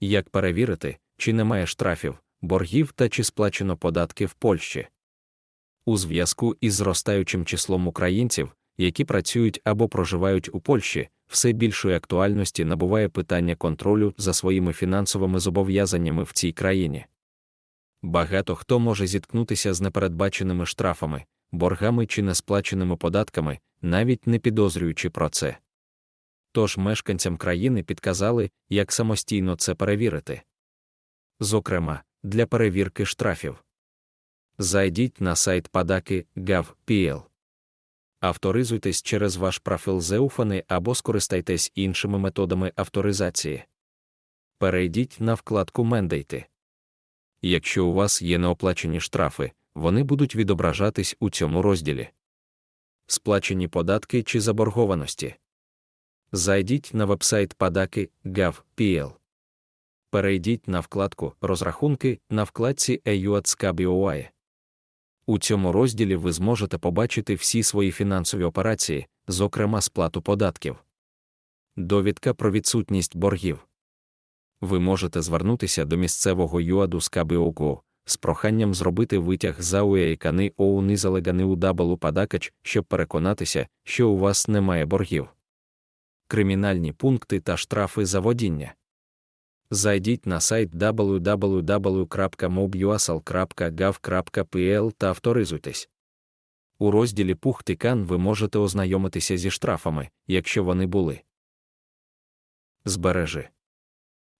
Як перевірити, чи немає штрафів, боргів та чи сплачено податки в Польщі? У зв'язку із зростаючим числом українців, які працюють або проживають у Польщі, все більшої актуальності набуває питання контролю за своїми фінансовими зобов'язаннями в цій країні. Багато хто може зіткнутися з непередбаченими штрафами, боргами чи несплаченими податками, навіть не підозрюючи про це. Тож мешканцям країни підказали, як самостійно це перевірити. Зокрема, для перевірки штрафів. Зайдіть на сайт Падаки Gov.pl. Авторизуйтесь через ваш профіль Зеуфани або скористайтесь іншими методами авторизації. Перейдіть на вкладку Мендейти. Якщо у вас є неоплачені штрафи, вони будуть відображатись у цьому розділі. Сплачені податки чи заборгованості. Зайдіть на вебсайт Падаки Gov.pl. Перейдіть на вкладку Розрахунки на вкладці EUATSCABIOAE. У цьому розділі ви зможете побачити всі свої фінансові операції, зокрема сплату податків. Довідка про відсутність боргів. Ви можете звернутися до місцевого ЮАДу з КБОКУ з проханням зробити витяг за уяїкани ОУ низалегани у дабалу падакач, щоб переконатися, що у вас немає боргів. Кримінальні пункти та штрафи за водіння. Зайдіть на сайт www.mobuasal.gov.pl та авторизуйтесь. У розділі Пухтикан ви можете ознайомитися зі штрафами, якщо вони були. Збережи.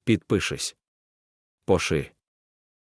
Підпишись. Поши.